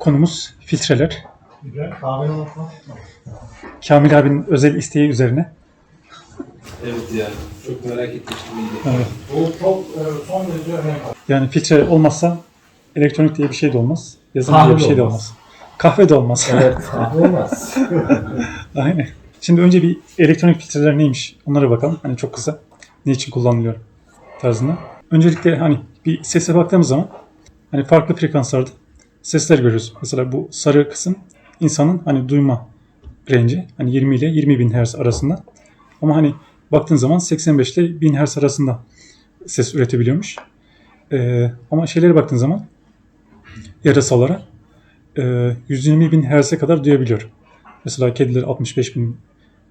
konumuz filtreler. Kamil abinin özel isteği üzerine. Evet yani. Çok merak etmiştim. Evet. Bu çok e, son derece önemli. Yani filtre olmazsa elektronik diye bir şey de olmaz. Yazılım Kahve diye bir şey de olmaz. olmaz. Kahve de olmaz. Evet, kahve olmaz. Aynen. Şimdi önce bir elektronik filtreler neymiş onlara bakalım. Hani çok kısa. Ne için kullanılıyor tarzında. Öncelikle hani bir sese baktığımız zaman hani farklı frekanslarda sesler görüyoruz. Mesela bu sarı kısım insanın hani duyma range'i hani 20 ile 20 bin Hz arasında. Ama hani baktığın zaman 85 ile 1000 Hz arasında ses üretebiliyormuş. Ee, ama şeylere baktığın zaman yarasalara e, 120 bin Hz'e kadar duyabiliyor. Mesela kediler 65 bin,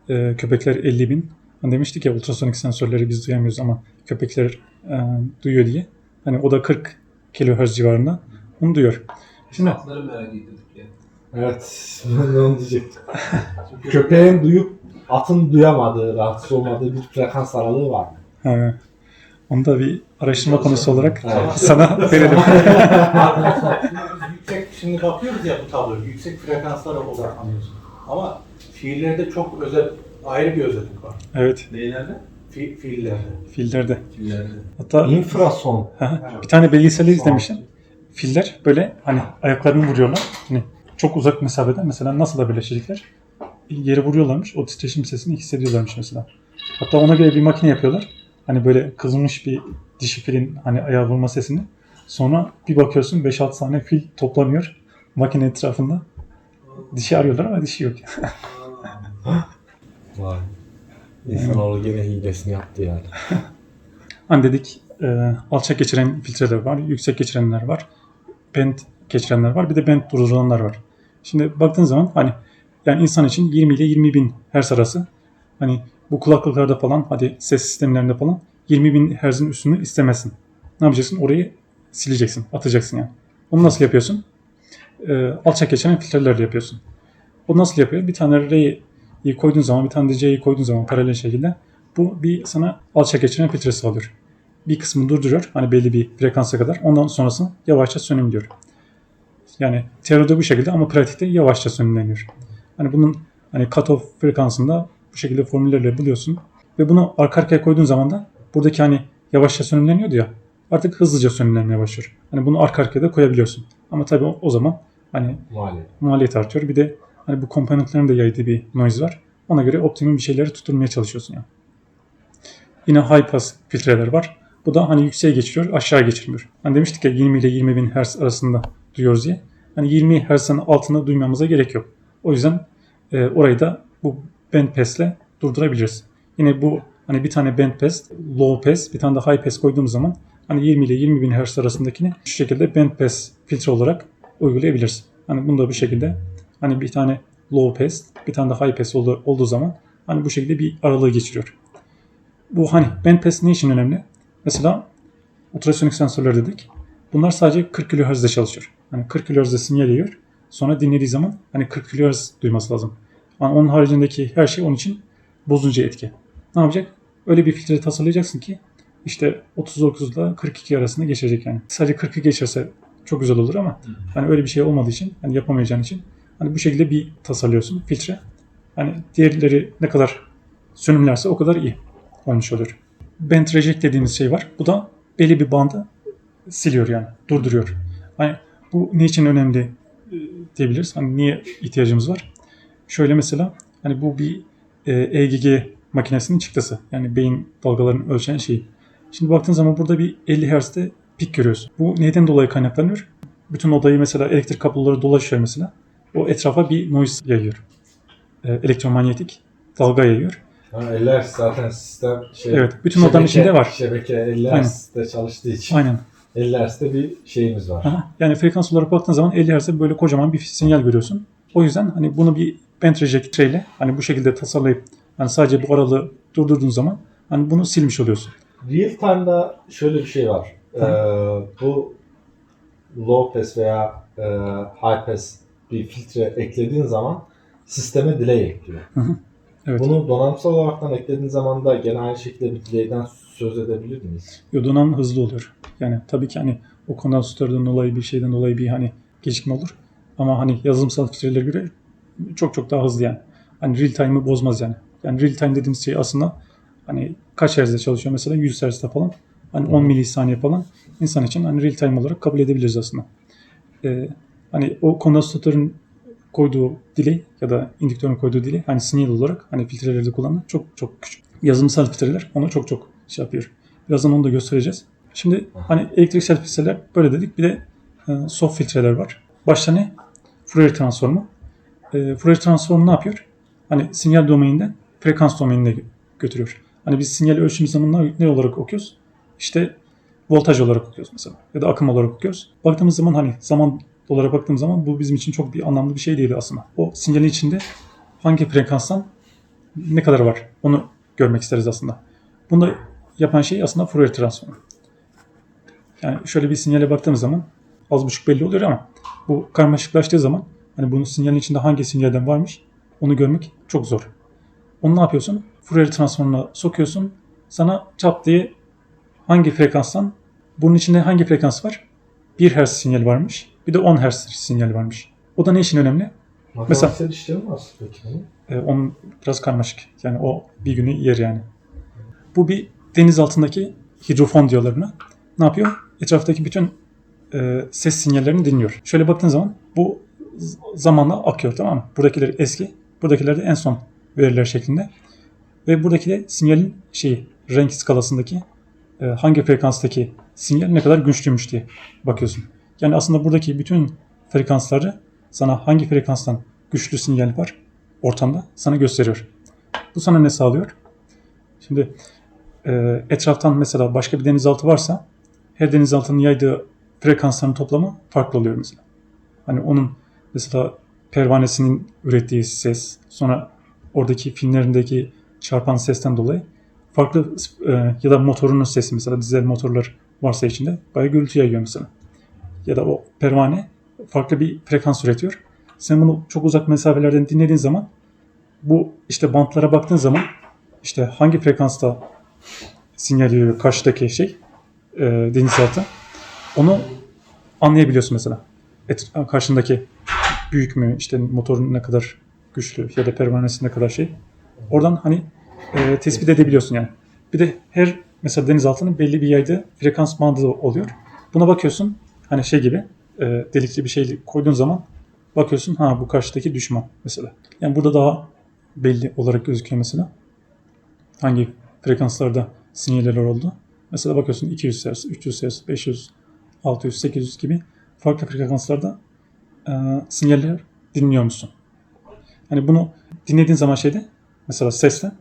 e, köpekler 50 bin. Hani demiştik ya ultrasonik sensörleri biz duyamıyoruz ama köpekler e, duyuyor diye. Hani o da 40 kilohertz civarında. Onu duyuyor. Şimdi Atları merak ettik ya. evet, ben de onu diyecektim. Köpeğin duyup atın duyamadığı, rahatsız olmadığı bir frekans aralığı var mı? e, onu da bir araştırma konusu olarak Evet. sana verelim. Yüksek şimdi bakıyoruz ya bu tabloya yüksek frekanslara odaklanıyoruz. Ama fiillerde çok özel ayrı bir özellik var. evet, Neylerde? Fi, fiillerde. fillerde. Killerde. Hatta İnfrason. bir tane belgeselde izlemiştim. Filler böyle hani ayaklarını vuruyorlar. Hani çok uzak mesafeden mesela nasıl da birleşecekler? Yere vuruyorlarmış. O titreşim sesini hissediyorlarmış mesela. Hatta ona göre bir makine yapıyorlar. Hani böyle kızılmış bir dişi filin hani ayağa vurma sesini. Sonra bir bakıyorsun 5-6 tane fil toplanıyor makine etrafında. Dişi arıyorlar ama dişi yok. Vay. İnsanoğlu gene hilesini yaptı yani. Hani dedik e, alçak geçiren filtreler var, yüksek geçirenler var, band geçirenler var, bir de band durduranlar var. Şimdi baktığın zaman hani yani insan için 20 ile 20 bin Hz arası hani bu kulaklıklarda falan hadi ses sistemlerinde falan 20 bin Hz'in üstünü istemezsin. Ne yapacaksın? Orayı sileceksin, atacaksın yani. Onu nasıl yapıyorsun? E, alçak geçiren filtrelerle yapıyorsun. O nasıl yapıyor? Bir tane R'yi koyduğun zaman, bir tane de koyduğun zaman paralel şekilde bu bir sana alçak geçiren filtre sağlıyor. Bir kısmını durduruyor. Hani belli bir frekansa kadar. Ondan sonrasını yavaşça sönümlüyor. Yani teoride bu şekilde ama pratikte yavaşça sönümleniyor. Hani bunun hani cutoff frekansında bu şekilde formüllerle buluyorsun. Ve bunu arka arkaya koyduğun zaman da buradaki hani yavaşça sönümleniyordu ya artık hızlıca sönümlenmeye başlıyor. Hani bunu arka arkaya da koyabiliyorsun. Ama tabii o, o zaman hani Mali. maliyet artıyor. Bir de hani bu komponentlerin de yaydığı bir noise var. Ona göre optimum bir şeyleri tutturmaya çalışıyorsun yani. Yine high pass filtreler var. Bu da hani yükseğe geçiriyor, aşağı geçirmiyor. Hani demiştik ya 20 ile 20 bin Hz arasında duyuyoruz diye. Hani 20 Hz'ın altında duymamıza gerek yok. O yüzden e, orayı da bu band pass'le durdurabiliriz. Yine bu hani bir tane band pass, low pass, bir tane de high pass koyduğumuz zaman hani 20 ile 20 bin Hz arasındakini şu şekilde band pass filtre olarak uygulayabiliriz. Hani bunu da bu şekilde hani bir tane low pass, bir tane de high pass olduğu, olduğu zaman hani bu şekilde bir aralığı geçiriyor. Bu hani band pass ne için önemli? Mesela ultrasonik sensörler dedik. Bunlar sadece 40 kHz'de çalışıyor. Hani 40 kHz'de sinyal yiyor. Sonra dinlediği zaman hani 40 kHz duyması lazım. Yani onun haricindeki her şey onun için bozucu etki. Ne yapacak? Öyle bir filtre tasarlayacaksın ki işte 39 ile 42 arasında geçecek yani. Sadece 40'ı geçerse çok güzel olur ama hani öyle bir şey olmadığı için hani yapamayacağın için hani bu şekilde bir tasarlıyorsun filtre. Hani diğerleri ne kadar sönümlerse o kadar iyi olmuş oluyor. Band reject dediğimiz şey var. Bu da belli bir bandı siliyor yani. Durduruyor. Hani bu ne için önemli e, diyebiliriz. Hani niye ihtiyacımız var? Şöyle mesela hani bu bir e, EGG makinesinin çıktısı. Yani beyin dalgalarını ölçen şey. Şimdi baktığın zaman burada bir 50 Hz'de pik görüyorsun. Bu neyden dolayı kaynaklanıyor? Bütün odayı mesela elektrik kabloları dolaşıyor mesela. O etrafa bir noise yayıyor. E, elektromanyetik dalga yayıyor. Ha, eller zaten sistem şey... Evet, bütün odanın içinde var. Şebeke eller Aynen. de çalıştığı için. Aynen. Ellers'te bir şeyimiz var. Aha, yani frekans olarak baktığın zaman 50 Hz'e böyle kocaman bir sinyal görüyorsun. O yüzden hani bunu bir band reject şeyle hani bu şekilde tasarlayıp hani sadece bu aralığı durdurduğun zaman hani bunu silmiş oluyorsun. Real time'da şöyle bir şey var. Ee, bu low pass veya e, high pass bir filtre eklediğin zaman sisteme delay ekliyor. Evet. Bunu donanımsal olaraktan eklediğin zaman da gene aynı şekilde bir delay'den söz edebilir miyiz? Yodonan hızlı oluyor. Yani tabii ki hani o kondansatörden dolayı bir şeyden dolayı bir hani gecikme olur. Ama hani yazılımsal filtrelere göre çok çok daha hızlı yani. Hani real time'ı bozmaz yani. Yani real time dediğimiz şey aslında hani kaç hertzde çalışıyor mesela 100 hertzde falan. Hani 10 milisaniye falan insan için hani real time olarak kabul edebiliriz aslında. Ee, hani o kondansatörün koyduğu delay ya da indüktörün koyduğu delay hani sinyal olarak hani filtrelerde kullanılan çok çok küçük. Yazılımsal filtreler ona çok çok şey yapıyor. Birazdan onu da göstereceğiz. Şimdi hani elektriksel filtreler böyle dedik. Bir de e, soft filtreler var. Başta ne? Fourier transformu. E, Fourier transformu ne yapıyor? Hani sinyal domaininden frekans domainine gö- götürüyor. Hani biz sinyali ölçtüğümüz zaman ne, ne olarak okuyoruz? İşte voltaj olarak okuyoruz mesela. Ya da akım olarak okuyoruz. Baktığımız zaman hani zaman olarak baktığımız zaman bu bizim için çok bir anlamlı bir şey değildi aslında. O sinyalin içinde hangi frekanstan ne kadar var onu görmek isteriz aslında. Bunu yapan şey aslında Fourier transformu. Yani şöyle bir sinyale baktığımız zaman az buçuk belli oluyor ama bu karmaşıklaştığı zaman hani bunun sinyalin içinde hangi sinyalden varmış onu görmek çok zor. Onu ne yapıyorsun? Fourier transformuna sokuyorsun. Sana çap diye hangi frekanstan bunun içinde hangi frekans var? 1 Hz sinyal varmış. Bir de 10 Hz sinyal varmış. O da ne için önemli? Matematiksel işlemi nasıl peki? Ee, onun biraz karmaşık. Yani o bir günü yer yani. Bu bir deniz altındaki hidrofon diyorlar buna. Ne yapıyor? Etraftaki bütün e, ses sinyallerini dinliyor. Şöyle baktığın zaman bu zamanla akıyor tamam mı? Buradakiler eski, buradakiler de en son veriler şeklinde. Ve buradaki de sinyalin şeyi, renk skalasındaki e, hangi frekanstaki sinyal ne kadar güçlüymüş diye bakıyorsun. Yani aslında buradaki bütün frekansları sana hangi frekanstan güçlü sinyal var ortamda sana gösteriyor. Bu sana ne sağlıyor? Şimdi e, etraftan mesela başka bir denizaltı varsa her denizaltının yaydığı frekansların toplamı farklı oluyor mesela. Hani onun mesela pervanesinin ürettiği ses, sonra oradaki filmlerindeki çarpan sesten dolayı farklı e, ya da motorunun sesi mesela dizel motorlar varsa içinde bayağı gürültü yayıyor mesela. Ya da o pervane farklı bir frekans üretiyor. Sen bunu çok uzak mesafelerden dinlediğin zaman bu işte bantlara baktığın zaman işte hangi frekansta sinyal veriyor karşıdaki şey e, denizaltı onu anlayabiliyorsun mesela. Et, karşındaki büyük mü işte motorun ne kadar güçlü ya da pervanesi ne kadar şey. Oradan hani e, tespit edebiliyorsun yani. Bir de her mesela denizaltının belli bir yaydığı frekans bandı oluyor. Buna bakıyorsun hani şey gibi e, delikli bir şey koyduğun zaman bakıyorsun ha bu karşıdaki düşman mesela. Yani burada daha belli olarak gözüküyor mesela. Hangi frekanslarda sinyaller oldu. Mesela bakıyorsun 200 Hz, 300 Hz, 500, 600, 800 gibi farklı frekanslarda e, sinyaller dinliyor musun? Hani bunu dinlediğin zaman şeyde mesela sesle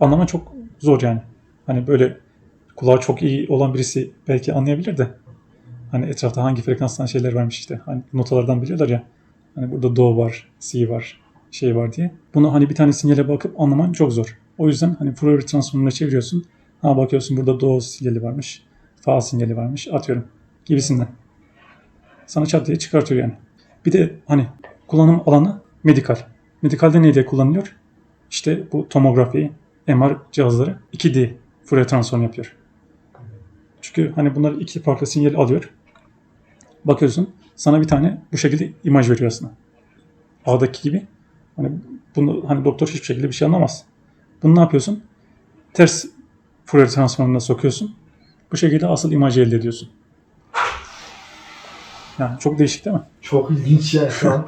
anlama çok zor yani. Hani böyle kulağı çok iyi olan birisi belki anlayabilir de hani etrafta hangi frekanstan şeyler varmış işte. Hani notalardan biliyorlar ya. Hani burada do var, si var, şey var diye. Bunu hani bir tane sinyale bakıp anlaman çok zor. O yüzden hani Fourier transformuna çeviriyorsun. Ha bakıyorsun burada do sinyali varmış, fa sinyali varmış atıyorum gibisinden. Sana çat diye çıkartıyor yani. Bir de hani kullanım alanı medikal. Medikalde ne diye kullanılıyor? İşte bu tomografi, MR cihazları 2D Fourier transform yapıyor. Çünkü hani bunlar iki farklı sinyal alıyor. Bakıyorsun sana bir tane bu şekilde imaj veriyor aslında. A'daki gibi. Hani bunu hani doktor hiçbir şekilde bir şey anlamaz. Bunu ne yapıyorsun? Ters Fourier transformuna sokuyorsun. Bu şekilde asıl imajı elde ediyorsun. Yani çok değişik değil mi? Çok ilginç ya şu an.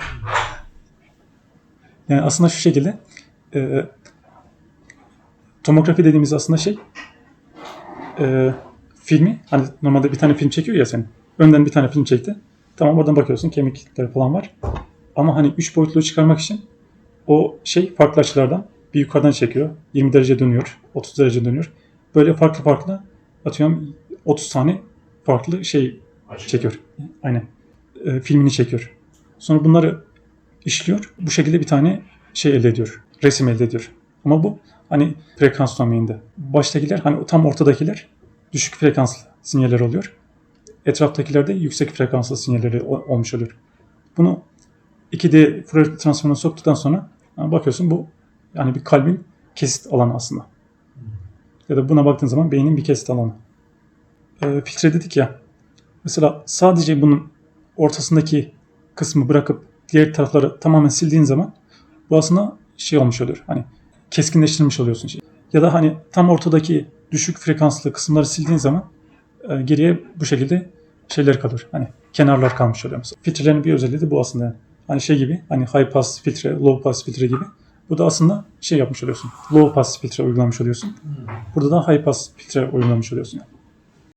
Yani aslında şu şekilde e, tomografi dediğimiz aslında şey e, filmi hani normalde bir tane film çekiyor ya senin. Önden bir tane film çekti. Tamam oradan bakıyorsun kemikler falan var. Ama hani 3 boyutlu çıkarmak için o şey farklı açılardan bir yukarıdan çekiyor. 20 derece dönüyor. 30 derece dönüyor. Böyle farklı farklı atıyorum 30 tane farklı şey çekiyor. Aynen. E, filmini çekiyor. Sonra bunları işliyor. Bu şekilde bir tane şey elde ediyor. Resim elde ediyor. Ama bu hani frekans domaininde. Baştakiler hani tam ortadakiler düşük frekanslı sinyaller oluyor. Etraftakiler de yüksek frekanslı sinyalleri olmuş oluyor. Bunu 2D Fourier transformuna soktuktan sonra ha, bakıyorsun bu yani bir kalbin kesit alanı aslında. Ya da buna baktığın zaman beynin bir kesit alanı. Ee, filtre dedik ya. Mesela sadece bunun ortasındaki kısmı bırakıp diğer tarafları tamamen sildiğin zaman bu aslında şey olmuş oluyor. Hani keskinleştirmiş oluyorsun şey. Ya da hani tam ortadaki düşük frekanslı kısımları sildiğin zaman e, geriye bu şekilde şeyler kalır. Hani kenarlar kalmış oluyor mesela. Filtrelerin bir özelliği de bu aslında. yani. Hani şey gibi hani high pass filtre, low pass filtre gibi. Bu da aslında şey yapmış oluyorsun. Low pass filtre uygulamış oluyorsun. Burada da high pass filtre uygulamış oluyorsun. yani.